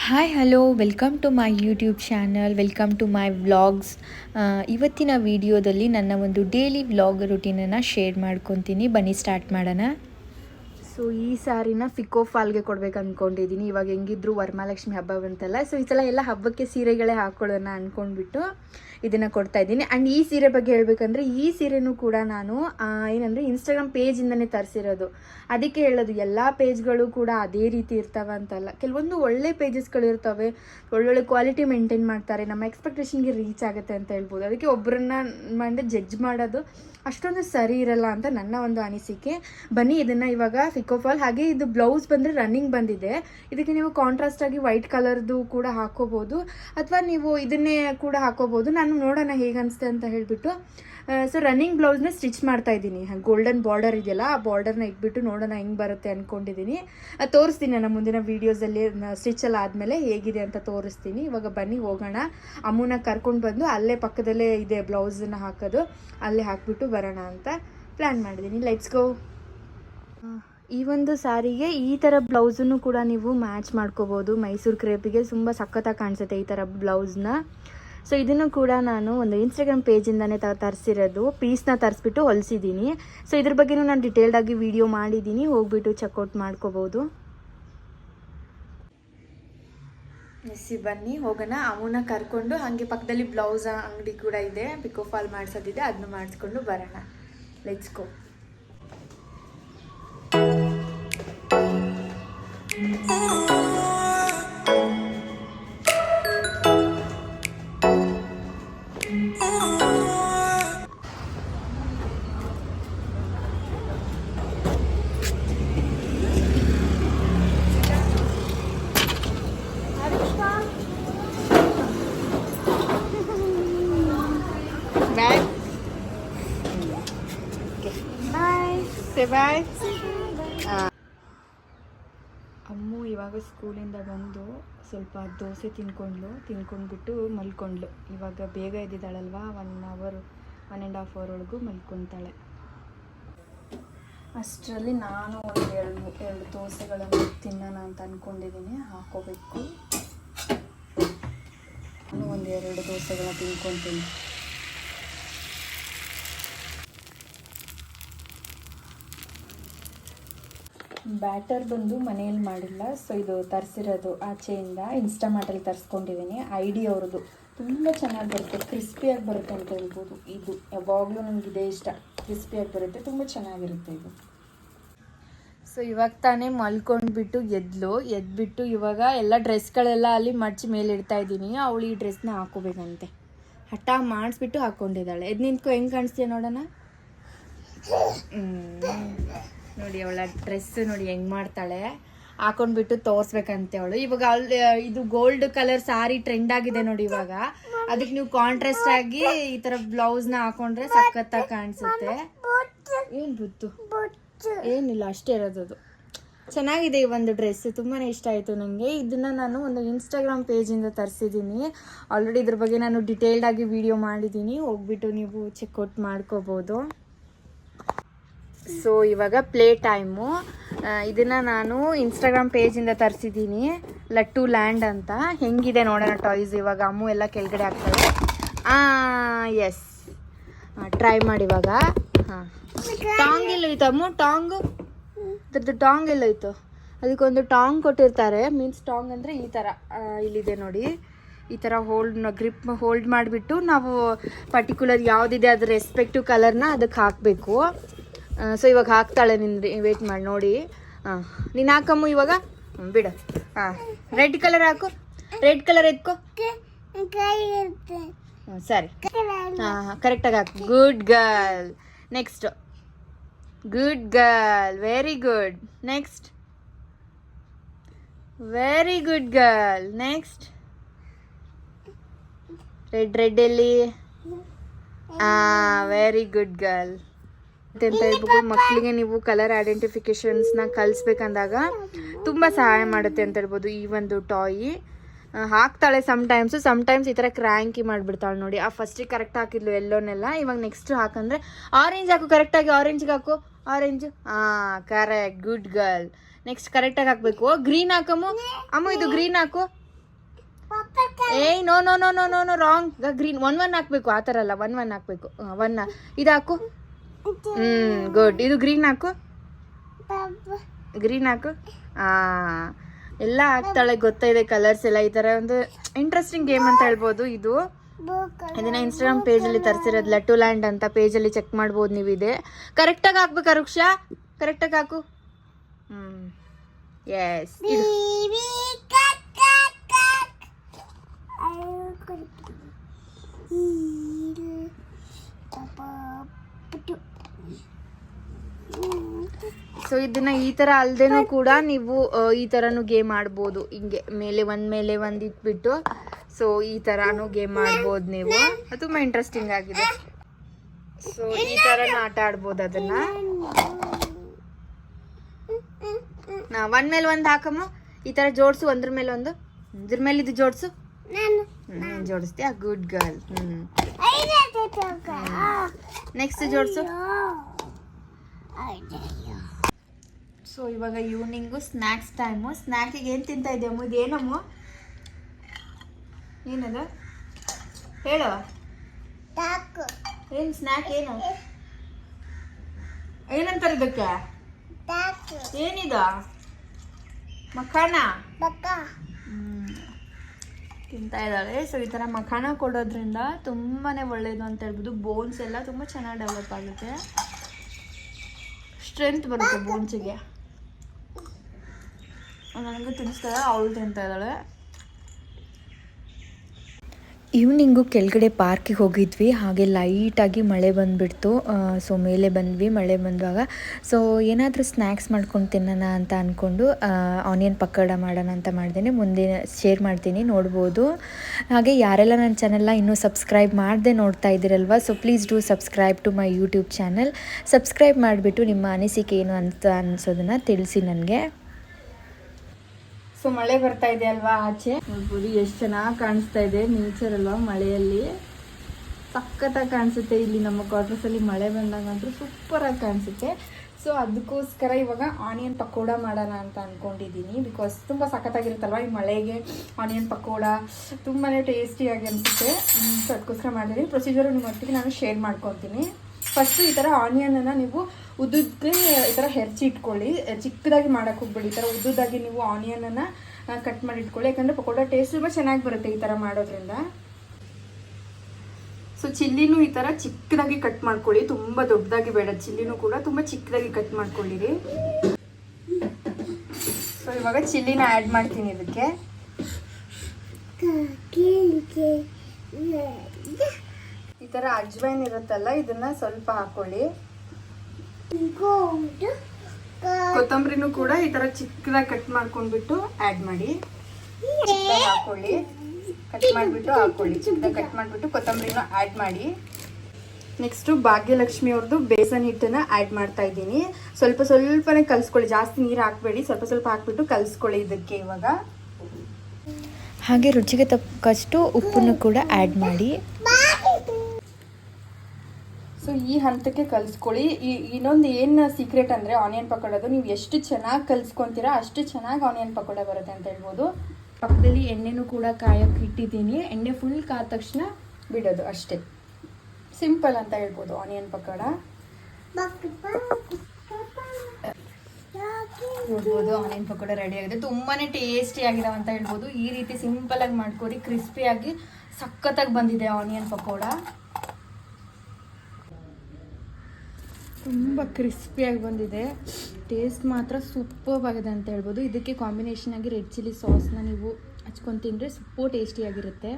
Hi hello welcome to my YouTube channel welcome to my vlogs ಇವತ್ತಿನ ವಿಡಿಯೋದಲ್ಲಿ ನನ್ನ ಒಂದು ಡೈಲಿ ವ್ಲಾಗ್ ರುಟೀನನ್ನು ಶೇರ್ ಮಾಡ್ಕೊತೀನಿ. ಬನ್ನಿ ಸ್ಟಾರ್ಟ್ ಮಾಡೋಣ. ಸೊ ಈ ಸ್ಯಾರಿನ ಫಿಕೋ ಫಾಲ್ಗೆ ಕೊಡ್ಬೇಕು ಅಂದ್ಕೊಂಡಿದ್ದೀನಿ ಇವಾಗ ಹೆಂಗಿದ್ರು ವರಮಹಾಲಕ್ಷ್ಮಿ ಹಬ್ಬ ಬಂತಲ್ಲ ಸೊ ಈ ಸಲ ಎಲ್ಲ ಹಬ್ಬಕ್ಕೆ ಸೀರೆಗಳೇ ಹಾಕ್ಕೊಳ್ಳೋಣ ಅಂದ್ಕೊಂಡ್ಬಿಟ್ಟು ಇದನ್ನು ಕೊಡ್ತಾ ಇದ್ದೀನಿ. ಆ್ಯಂಡ್ ಈ ಸೀರೆ ಬಗ್ಗೆ ಹೇಳ್ಬೇಕಂದ್ರೆ, ಈ ಸೀರೆನೂ ಕೂಡ ನಾನು ಏನಂದರೆ ಇನ್ಸ್ಟಾಗ್ರಾಮ್ ಪೇಜಿಂದನೇ ತರಿಸಿರೋದು. ಅದಕ್ಕೆ ಹೇಳೋದು, ಎಲ್ಲ ಪೇಜ್ಗಳು ಕೂಡ ಅದೇ ರೀತಿ ಇರ್ತವೆ ಅಂತಲ್ಲ. ಕೆಲವೊಂದು ಒಳ್ಳೆ ಪೇಜಸ್ಗಳು ಇರ್ತವೆ. ಒಳ್ಳೊಳ್ಳೆ ಕ್ವಾಲಿಟಿ ಮೇಂಟೈನ್ ಮಾಡ್ತಾರೆ. ನಮ್ಮ ಎಕ್ಸ್ಪೆಕ್ಟೇಷನ್ಗೆ ರೀಚ್ ಆಗುತ್ತೆ ಅಂತ ಹೇಳ್ಬೋದು. ಅದಕ್ಕೆ ಒಬ್ಬರನ್ನ ಮಾಡಿ ಜಡ್ಜ್ ಮಾಡೋದು ಅಷ್ಟೊಂದು ಸರಿ ಇರಲ್ಲ ಅಂತ ನನ್ನ ಒಂದು ಅನಿಸಿಕೆ. ಬನ್ನಿ, ಇದನ್ನು ಇವಾಗ ಫಿಕೋಫಾಲ್ ಹಾಗೆ ಇದು ಬ್ಲೌಸ್ ಬಂದರೆ ರನ್ನಿಂಗ್ ಬಂದಿದೆ. ಇದಕ್ಕೆ ನೀವು ಕಾಂಟ್ರಾಸ್ಟ್ ಆಗಿ ವೈಟ್ ಕಲರ್ದು ಕೂಡ ಹಾಕೋಬಹುದು ಅಥವಾ ನೀವು ಇದನ್ನೇ ಕೂಡ ಹಾಕೋಬಹುದು ನಾನು ನೋಡೋಣ ಹೇಗೆ ಅಂತ ಹೇಳಿಬಿಟ್ಟು. ಸೊ ರನ್ನಿಂಗ್ ಬ್ಲೌಸ್ನ ಸ್ಟಿಚ್ ಮಾಡ್ತಾ ಇದ್ದೀನಿ. ಗೋಲ್ಡನ್ ಬಾರ್ಡರ್ ಇದೆಯಲ್ಲ, ಆ ಬಾರ್ಡರ್ನ ಇಟ್ಬಿಟ್ಟು ನೋಡೋಣ ಹೆಂಗೆ ಬರುತ್ತೆ ಅಂದ್ಕೊಂಡಿದ್ದೀನಿ ಅದ್ ತೋರಿಸ್ತೀನಿ ನಾನು ಮುಂದಿನ ವೀಡಿಯೋಸಲ್ಲಿ ಸ್ಟಿಚ್ ಎಲ್ಲ ಆದಮೇಲೆ ಹೇಗಿದೆ ಅಂತ ತೋರಿಸ್ತೀನಿ. ಇವಾಗ ಬನ್ನಿ, ಹೋಗೋಣ. ಅಮ್ಮನ ಕರ್ಕೊಂಡು ಬಂದು ಅಲ್ಲೇ ಪಕ್ಕದಲ್ಲೇ ಇದೆ ಬ್ಲೌಸನ್ನು ಹಾಕೋದು. ಅಲ್ಲೇ ಹಾಕ್ಬಿಟ್ಟು ಬರೋಣ ಅಂತ ಪ್ಲ್ಯಾನ್ ಮಾಡಿದ್ದೀನಿ. ಲೆಟ್ಸ್ ಗೋ ಈ ಒಂದು ಸಾರಿಗೆ ಈ ಥರ ಬ್ಲೌಸನ್ನು ಕೂಡ ನೀವು ಮ್ಯಾಚ್ ಮಾಡ್ಕೋಬೋದು. ಮೈಸೂರು ಕ್ರೇಪಿಗೆ ತುಂಬ ಸಖತ್ತಾಗಿ ಕಾಣಿಸುತ್ತೆ ಈ ಥರ ನ ಸೊ ಇದನ್ನು ಕೂಡ ನಾನು ಒಂದು ಇನ್ಸ್ಟಾಗ್ರಾಮ್ ಪೇಜಿಂದನೇ ತ, ತರಿಸಿರೋದು. ನ ತರಿಸ್ಬಿಟ್ಟು ಹೊಲಿಸಿದ್ದೀನಿ ಸೊ ಇದ್ರ ಬಗ್ಗೆ ನಾನು ಡಿಟೇಲ್ಡಾಗಿ ವಿಡಿಯೋ ಮಾಡಿದ್ದೀನಿ ಹೋಗ್ಬಿಟ್ಟು ಚೆಕ್ಔಟ್ ಮಾಡ್ಕೋಬೋದು. ಎಸ್ಸಿ, ಬನ್ನಿ. ಹೋಗೋಣ. ಅವನ್ನ ಕರ್ಕೊಂಡು ಹಾಗೆ ಪಕ್ಕದಲ್ಲಿ ಬ್ಲೌಸ್ ಅಂಗಡಿ ಕೂಡ ಇದೆ. ಪಿಕೋ ಫಾಲ್ ಮಾಡಿಸೋದಿದೆ. ಅದನ್ನು ಮಾಡಿಸ್ಕೊಂಡು ಬರೋಣ. Let's go Bye. Você vai? ಇವಾಗ ಸ್ಕೂಲಿಂದ ಬಂದು ಸ್ವಲ್ಪ ದೋಸೆ ತಿನ್ಕೊಂಡ್ಲು ತಿನ್ಕೊಂಡ್ಬಿಟ್ಟು ಮಲ್ಕೊಂಡ್ಲು. ಇವಾಗ ಬೇಗ ಎದ್ದಿದ್ದಾಳಲ್ವ? One hour one and half hour ಒಳಗೂ ಮಲ್ಕೊತಾಳೆ. ಅಷ್ಟರಲ್ಲಿ ನಾನು ಒಂದು ಎರಡು ಎರಡು ದೋಸೆಗಳನ್ನು ತಿನ್ನೋಣ ಅಂತ ಅಂದ್ಕೊಂಡಿದ್ದೀನಿ ಹಾಕೋಬೇಕು. ನಾನು ಒಂದು ಎರಡು ದೋಸೆಗಳನ್ನ ತಿನ್ಕೊತೀನಿ ಬ್ಯಾಟರ್ ಬಂದು ಮನೆಯಲ್ಲಿ ಮಾಡಿಲ್ಲ. ಸೊ ಇದು ತರಿಸಿರೋದು ಆಚೆಯಿಂದ ಇನ್ಸ್ಟಾಮಾರ್ಟಲ್ಲಿ ತರಿಸ್ಕೊಂಡಿದ್ದೀನಿ ಐ ಡಿ ಅವ್ರದ್ದು. ತುಂಬ ಚೆನ್ನಾಗಿ ಬರುತ್ತೆ. ಕ್ರಿಸ್ಪಿಯಾಗಿ ಬರುತ್ತೆ ಅಂತ ಹೇಳ್ಬೋದು. ಇದು ಯಾವಾಗಲೂ ನನಗೆ ಇದೇ ಇಷ್ಟ. ಕ್ರಿಸ್ಪಿಯಾಗಿ ಬರುತ್ತೆ. ತುಂಬ ಚೆನ್ನಾಗಿರುತ್ತೆ ಇದು. ಸೊ ಇವಾಗ ತಾನೇ ಮಲ್ಕೊಂಡ್ಬಿಟ್ಟು ಎದ್ಲು. ಎದ್ಬಿಟ್ಟು ಇವಾಗ ಎಲ್ಲ ಡ್ರೆಸ್ಗಳೆಲ್ಲ ಅಲ್ಲಿ ಮಡ್ಚಿ ಮೇಲೆ ಇಡ್ತಾ ಇದ್ದೀನಿ. ಅವಳು ಈ ಡ್ರೆಸ್ನ ಹಾಕೋಬೇಕಂತೆ. ಹಠ ಮಾಡಿಸ್ಬಿಟ್ಟು ಹಾಕ್ಕೊಂಡಿದ್ದಾಳೆ ಎದ್ ನಿಂತ್ಕೊ, ಹೆಂಗೆ ಕಾಣಿಸ್ತೀಯ ನೋಡೋಣ. ನೋಡಿ ಅವಳ ಡ್ರೆಸ್ ನೋಡಿ ಹೆಂಗ್ ಮಾಡ್ತಾಳೆ. ಹಾಕೊಂಡ್ಬಿಟ್ಟು ತೋರ್ಸ್ಬೇಕಂತೆ ಅವಳು. ಇವಾಗ ಅವಳು ಇದು ಗೋಲ್ಡ್ ಕಲರ್ ಸಾರಿ ಟ್ರೆಂಡ್ ಆಗಿದೆ ನೋಡಿ ಇವಾಗ. ಅದಕ್ಕೆ ನೀವು ಕಾಂಟ್ರಾಸ್ಟ್ ಆಗಿ ಈ ತರ ಬ್ಲೌಸ್ನ ಹಾಕೊಂಡ್ರೆ ಸಖತ್ತಾಗಿ ಕಾಣಿಸುತ್ತೆ. ಏನು ಬುತ್ತು ಏನಿಲ್ಲ ಅಷ್ಟೇ ಇರೋದು ಚೆನ್ನಾಗಿದೆ ಈ ಒಂದು ಡ್ರೆಸ್ ತುಂಬಾನೇ ಇಷ್ಟ ಆಯಿತು ನನಗೆ ಇದನ್ನ ನಾನು ಒಂದು ಇನ್ಸ್ಟಾಗ್ರಾಮ್ ಪೇಜಿಂದ ತರಿಸಿದ್ದೀನಿ ಆಲ್ರೆಡಿ ಇದ್ರ ಬಗ್ಗೆ ನಾನು ಡಿಟೇಲ್ಡ್ ಆಗಿ ವಿಡಿಯೋ ಮಾಡಿದ್ದೀನಿ ಹೋಗ್ಬಿಟ್ಟು ನೀವು ಚೆಕ್ಔಟ್ ಮಾಡ್ಕೋಬೋದು. ಸೊ ಇವಾಗ ಪ್ಲೇ ಟೈಮು ಇದನ್ನು ನಾನು ಇನ್ಸ್ಟಾಗ್ರಾಮ್ ಪೇಜಿಂದ ತರಿಸಿದ್ದೀನಿ ಲಟ್ಟು ಲ್ಯಾಂಡ್ ಅಂತ. ಹೆಂಗಿದೆ ನೋಡೋಣ ಟಾಯ್ಸ್ ಇವಾಗ. ಅಮ್ಮು ಎಲ್ಲ ಕೆಳಗಡೆ ಹಾಕ್ತಾಳೆ ಎಸ್ ಟ್ರೈ ಮಾಡಿ ಇವಾಗ. ಹಾಂ. ಟಾಂಗ್ ಎಲ್ಲೋಯ್ತು ಅಮ್ಮು? ಟಾಂಗು ಅದ್ರದ್ದು ಟಾಂಗ್ ಎಲ್ಲೋಯ್ತು ಅದಕ್ಕೊಂದು ಟಾಂಗ್ ಕೊಟ್ಟಿರ್ತಾರೆ. ಮೀನ್ಸ್ ಟಾಂಗ್ ಅಂದರೆ ಈ ಥರ ಇಲ್ಲಿದೆ ನೋಡಿ. ಈ ಥರ ಹೋಲ್ಡ್ ಗ್ರಿಪ್ ಹೋಲ್ಡ್ ಮಾಡಿಬಿಟ್ಟು ನಾವು ಪರ್ಟಿಕ್ಯುಲರ್ ಯಾವುದಿದೆ ಅದ್ರ ರೆಸ್ಪೆಕ್ಟಿವ್ ಕಲರ್ನ ಅದಕ್ಕೆ ಹಾಕಬೇಕು. ಸೊ ಇವಾಗ ಹಾಕ್ತಾಳೆ ನಿಂದ್ರಿ ವೇಟ್ ಮಾಡಿ ನೋಡಿ. ಹಾಂ ನೀನು ಹಾಕಮ್ಮು ಇವಾಗ? ಬಿಡ ಬಿಡು. ಹಾಂ ರೆಡ್ ಕಲರ್ ಹಾಕು. ರೆಡ್ ಕಲರ್ ಎತ್ಕೋ. ಸರಿ. ಹಾಂ ಹಾಂ ಕರೆಕ್ಟಾಗಿ ಹಾಕು. Good girl next good girl very good next very good girl next red red ಎಲ್ಲಿ ವೆರಿ ಗುಡ್ ಗರ್ಲ್ ಅಂತ ಹೇಳ್ಬಿಟ್ಟು ಮಕ್ಕಳಿಗೆ ನೀವು ಕಲರ್ ಐಡೆಂಟಿಫಿಕೇಶನ್ಸ್ನ ಕಲಿಸ್ಬೇಕಂದಾಗ ತುಂಬ ಸಹಾಯ ಮಾಡುತ್ತೆ ಅಂತ ಹೇಳ್ಬೋದು. ಈ ಒಂದು ಟಾಯಿ ಹಾಕ್ತಾಳೆ ಸಮ್ಟೈಮ್ಸು ಸಮ್ಟೈಮ್ಸ್ ಈ ಥರ ಕ್ರ್ಯಾಂಕಿ ಮಾಡಿಬಿಡ್ತಾಳೆ ನೋಡಿ. ಆ ಫಸ್ಟಿಗೆ ಕರೆಕ್ಟ್ ಹಾಕಿದ್ಲು ಎಲ್ಲೋನೆಲ್ಲ. ಇವಾಗ ನೆಕ್ಸ್ಟ್ ಹಾಕಂದ್ರೆ ಆರೆಂಜ್ ಹಾಕು ಕರೆಕ್ಟಾಗಿ ಆರೆಂಜ್ಗೆ ಹಾಕು. ಆರೆಂಜ್ ಹಾಂ ಕರೆಕ್ಟ್ ಗುಡ್ ಗರ್ಲ್ ನೆಕ್ಸ್ಟ್ ಕರೆಕ್ಟಾಗಿ ಹಾಕಬೇಕು. ಗ್ರೀನ್ ಹಾಕಮ್ಮು. ಅಮ್ಮ, ಇದು ಗ್ರೀನ್ ಹಾಕು. ಏಯ್ no no no no no no wrong green one one ಹಾಕಬೇಕು. ಆ ಥರ ಅಲ್ಲ. ಒನ್ ಒನ್ ಹಾಕ್ಬೇಕು. ಒನ್ ಇದು ಹಾಕು ಹ್ಮ್ ಗುಡ್ ಇದು ಗ್ರೀನ್ ಹಾಕು? ಗ್ರೀನ್ ಹಾಕು? ಆ ಎಲ್ಲ ಹಾಕ್ತಾಳೆ ಗೊತ್ತಾಯಿದೆ ಕಲರ್ಸ್ ಎಲ್ಲ. ಈ ತರ ಒಂದು ಇಂಟ್ರೆಸ್ಟಿಂಗ್ ಗೇಮ್ ಅಂತ ಹೇಳ್ಬೋದು ಇದು. ಇದನ್ನ ಇನ್ಸ್ಟಾಗ್ರಾಮ್ ಪೇಜಲ್ಲಿ ತರಿಸಿರೋದು ಲಟ್ಟು ಲ್ಯಾಂಡ್ ಅಂತ ಪೇಜಲ್ಲಿ ಚೆಕ್ ಮಾಡ್ಬೋದು ನೀವು ಇದೆ. ಕರೆಕ್ಟಾಗಿ ಹಾಕ್ಬೇಕಾ ವೃಕ್ಷ ಕರೆಕ್ಟಾಗಿ ಹಾಕು. ಹ್ಮ್. ಎಸ್ ಇದು. ಸೊ ಇದನ್ನ ಈ ತರ ಅಲ್ಲದೇನೂ ಕೂಡ ನೀವು ಈ ತರನು ಗೇಮ್ ಆಡ್ಬೋದು. ಹಿಂಗೆ ಮೇಲೆ ಒಂದ್ ಮೇಲೆ ಒಂದ್ ಇಟ್ಬಿಟ್ಟು ಸೊ ಈ ತರಾನು ಗೇಮ್ ಆಡ್ಬೋದು ನೀವು. ಅದು ತುಂಬಾ ಇಂಟ್ರೆಸ್ಟಿಂಗ್ ಆಗಿದೆ. ಸೊ ಈ ತರನ ಆಟ ಆಡ್ಬೋದು ಅದನ್ನ. ನಾ ಒಂದ್ ಮೇಲೆ ಒಂದ್ ಹಾಕಮ್ಮ. ಈ ತರ ಜೋಡ್ಸು, ಒಂದ್ರ ಮೇಲೆ ಒಂದು. ಇದ್ರ ಮೇಲೆ ಇದು ಜೋಡ್ಸು. ಜೋಡಿಸ್ತೀಯ? ಗುಡ್ ಗರ್ಲ್ ಹ್ಞೂ ನೆಕ್ಸ್ಟ್ ಜೋಡಿಸು. ಸೊ ಇವಾಗ ಈವ್ನಿಂಗು ಸ್ನ್ಯಾಕ್ಸ್ ಟೈಮು ಸ್ನ್ಯಾಕಿಗೆ ಏನು ತಿಂತಾ ಇದೆಯಮ್ಮ ಇದು ಏನಮ್ಮ ಏನದು? ಹೇಳು. ಏನು ಸ್ನ್ಯಾಕ್ ಏನು? ಏನಂತಾರೆ ಇದಕ್ಕೆ? ಏನಿದು? ಮಖಾನ. ತಿಂತಾ ಸೊ ಈ ಥರ ಮಖಾನ ಕೊಡೋದ್ರಿಂದ ತುಂಬಾ ಒಳ್ಳೆಯದು ಅಂತ ಹೇಳ್ಬೋದು. ಬೋನ್ಸ್ ಎಲ್ಲ ತುಂಬ ಚೆನ್ನಾಗಿ ಡೆವಲಪ್ ಆಗುತ್ತೆ. ಸ್ಟ್ರೆಂತ್ ಬರುತ್ತೆ ಬೋನ್ಸಿಗೆ ನನಗೂ ತಿನ್ನಿಸ್ತಾ ಅವಳು ತಿಂತಾ ಇದ್ದಾಳೆ. ಈವ್ನಿಂಗು ಕೆಳಗಡೆ ಪಾರ್ಕಿಗೆ ಹೋಗಿದ್ವಿ, ಹಾಗೆ ಲೈಟಾಗಿ ಮಳೆ ಬಂದುಬಿಡ್ತು. ಸೊ ಮೇಲೆ ಬಂದ್ವಿ, ಮಳೆ ಬಂದಾಗ ಸೊ ಏನಾದರೂ ಸ್ನ್ಯಾಕ್ಸ್ ಮಾಡ್ಕೊಂಡು ತಿನ್ನೋಣ ಅಂತ ಅಂದ್ಕೊಂಡು ಆನಿಯನ್ ಪಕೋಡ ಮಾಡೋಣ ಅಂತ ಮಾಡ್ದೇನೆ. ಮುಂದೆ ಶೇರ್ ಮಾಡ್ತೀನಿ, ನೋಡ್ಬೋದು. ಹಾಗೆ ಯಾರೆಲ್ಲ ನನ್ನ ಚಾನೆಲ್ನ ಇನ್ನೂ ಸಬ್ಸ್ಕ್ರೈಬ್ ಮಾಡದೆ ನೋಡ್ತಾ ಇದ್ದೀರಲ್ವ, so please do subscribe to my YouTube channel. Subscribe ಮಾಡಿಬಿಟ್ಟು ನಿಮ್ಮ ಅನಿಸಿಕೆ ಏನು ಅಂತ ಅನಿಸೋದನ್ನು ತಿಳಿಸಿ ನನಗೆ. ಸೊ ಮಳೆ ಬರ್ತಾ ಇದೆ ಅಲ್ವಾ ಆಚೆ? ನೋಡ್ಬೋದು ಎಷ್ಟು ಚೆನ್ನಾಗಿ ಕಾಣಿಸ್ತಾ ಇದೆ ನೇಚರ್ ಅಲ್ವಾ ಮಳೆಯಲ್ಲಿ. ಸಖತ್ತಾಗಿ ಕಾಣಿಸುತ್ತೆ ಇಲ್ಲಿ ನಮ್ಮ ಕ್ವಾರ್ಟರ್ಸ್ ಅಲ್ಲಿ ಮಳೆ ಬಂದಾಗ ಸೂಪರ್ ಆಗಿ ಕಾಣಿಸುತ್ತೆ. ಸೊ ಅದಕ್ಕೋಸ್ಕರ ಇವಾಗ ಆನಿಯನ್ ಪಕೋಡ ಮಾಡೋಣ ಅಂತ ಅನ್ಕೊಂಡಿದ್ದೀನಿ ಬಿಕಾಸ್ ತುಂಬ ಸಖತ್ತಾಗಿರುತ್ತಲ್ವ ಈ ಮಳೆಗೆ ಆನಿಯನ್ ಪಕೋಡ? ತುಂಬಾ ಟೇಸ್ಟಿಯಾಗಿ ಅನಿಸುತ್ತೆ. ಸೊ ಅದಕ್ಕೋಸ್ಕರ ಮಾಡಿದ್ದೀನಿ. ಪ್ರೊಸೀಜರ್ ನಿಮ್ಮ ಒಟ್ಟಿಗೆ ನಾನು ಶೇರ್ ಮಾಡ್ಕೊತೀನಿ. ಫಸ್ಟು ಈ ಥರ ಆನಿಯನನ್ನು ನೀವು ಉದ್ದುದ್ದಕ್ಕೆ ಈ ಥರ ಹೆರ್ಚಿ ಇಟ್ಕೊಳ್ಳಿ. ಚಿಕ್ಕದಾಗಿ ಮಾಡೋಕೆ ಹೋಗ್ಬೇಡಿ. ಈ ಥರ ಉದ್ದುದಾಗಿ ನೀವು ಆನಿಯನನ್ನು ಕಟ್ ಮಾಡಿ ಇಟ್ಕೊಳ್ಳಿ. ಯಾಕಂದರೆ ಪಕೋಡ ಟೇಸ್ಟ್ ತುಂಬ ಚೆನ್ನಾಗಿ ಬರುತ್ತೆ ಈ ಥರ ಮಾಡೋದ್ರಿಂದ. ಸೊ ಚಿಲ್ಲಿನೂ ಈ ಥರ ಚಿಕ್ಕದಾಗಿ ಕಟ್ ಮಾಡ್ಕೊಳ್ಳಿ. ತುಂಬ ದೊಡ್ಡದಾಗಿ ಬೇಡ. ಚಿಲ್ಲಿನೂ ಕೂಡ ತುಂಬ ಚಿಕ್ಕದಾಗಿ ಕಟ್ ಮಾಡ್ಕೊಳ್ಳಿರಿ. ಸೊ ಇವಾಗ ಚಿಲ್ಲಿನ ಆ್ಯಡ್ ಮಾಡ್ತೀನಿ ಇದಕ್ಕೆ. ಥರ ಅಜ್ವೈನ್ ಇರುತ್ತಲ್ಲ ಇದನ್ನ ಸ್ವಲ್ಪ ಹಾಕೊಳ್ಳಿ. ಕೊತ್ತಂಬರಿನು ಕೂಡ ಈ ತರ ಚಿಕ್ಕದಾಗಿ ಕಟ್ ಮಾಡ್ಕೊಂಡ್ಬಿಟ್ಟು ಆ್ಯಡ್ ಮಾಡಿ. ಚಿಕ್ಕದಾಗಿ ಹಾಕೊಳ್ಳಿ. ಕಟ್ ಮಾಡಿಬಿಟ್ಟು ಹಾಕೊಳ್ಳಿ. ಚಿಕ್ಕದಾಗಿ ಕಟ್ ಮಾಡಿಬಿಟ್ಟು ಕೊತ್ತಂಬರಿನ ಆ್ಯಡ್ ಮಾಡಿ. ನೆಕ್ಸ್ಟು ಭಾಗ್ಯಲಕ್ಷ್ಮಿ ಅವ್ರದ್ದು ಬೇಸನ್ ಹಿಟ್ಟನ್ನ ಆ್ಯಡ್ ಮಾಡ್ತಾ ಇದ್ದೀನಿ. ಸ್ವಲ್ಪ ಸ್ವಲ್ಪನೇ ಕಲಿಸ್ಕೊಳ್ಳಿ. ಜಾಸ್ತಿ ನೀರು ಹಾಕಬೇಡಿ. ಸ್ವಲ್ಪ ಸ್ವಲ್ಪ ಹಾಕ್ಬಿಟ್ಟು ಕಲಿಸ್ಕೊಳ್ಳಿ ಇದಕ್ಕೆ ಇವಾಗ. ಹಾಗೆ ರುಚಿಗೆ ತಕ್ಕಷ್ಟು ಉಪ್ಪನ್ನು ಕೂಡ ಆ್ಯಡ್ ಮಾಡಿ. ಸೊ ಈ ಹಂತಕ್ಕೆ ಕಲಿಸ್ಕೊಳ್ಳಿ. ಈ, ಇನ್ನೊಂದು ಏನು ಸೀಕ್ರೆಟ್ ಅಂದರೆ ಆನಿಯನ್ ಪಕೋಡದು. ನೀವು ಎಷ್ಟು ಚೆನ್ನಾಗಿ ಕಲಿಸ್ಕೊತೀರಾ ಅಷ್ಟು ಚೆನ್ನಾಗಿ ಆನಿಯನ್ ಪಕೋಡ ಬರುತ್ತೆ ಅಂತ ಹೇಳ್ಬೋದು. ಪಕ್ಕದಲ್ಲಿ ಎಣ್ಣೆನೂ ಕೂಡ ಕಾಯಕ್ಕೆ ಇಟ್ಟಿದ್ದೀನಿ. ಎಣ್ಣೆ ಫುಲ್ ಕಾದ ತಕ್ಷಣ ಬಿಡೋದು ಅಷ್ಟೇ. ಸಿಂಪಲ್ ಅಂತ ಹೇಳ್ಬೋದು ಆನಿಯನ್ ಪಕೋಡ. ನೋಡ್ಬೋದು ಆನಿಯನ್ ಪಕೋಡ ರೆಡಿ ಆಗಿದೆ. ತುಂಬಾನೇ ಟೇಸ್ಟಿ ಆಗಿದಾವೆ ಅಂತ ಹೇಳ್ಬೋದು. ಈ ರೀತಿ ಸಿಂಪಲ್ ಆಗಿ ಮಾಡ್ಕೊಡಿ. ಕ್ರಿಸ್ಪಿಯಾಗಿ ಸಖತ್ತಾಗಿ ಬಂದಿದೆ ಆನಿಯನ್ ಪಕೋಡ. ತುಂಬ ಕ್ರಿಸ್ಪಿಯಾಗಿ ಬಂದಿದೆ. ಟೇಸ್ಟ್ ಮಾತ್ರ ಸೂಪರ್ ಆಗಿದೆ ಅಂತ ಹೇಳ್ಬೋದು. ಇದಕ್ಕೆ ಕಾಂಬಿನೇಷನ್ ಆಗಿ ರೆಡ್ ಚಿಲ್ಲಿ ಸಾಸ್ನ ನೀವು ಹಚ್ಕೊಂಡು ತಿಂದರೆ ಸೂಪರ್ ಟೇಸ್ಟಿಯಾಗಿರುತ್ತೆ.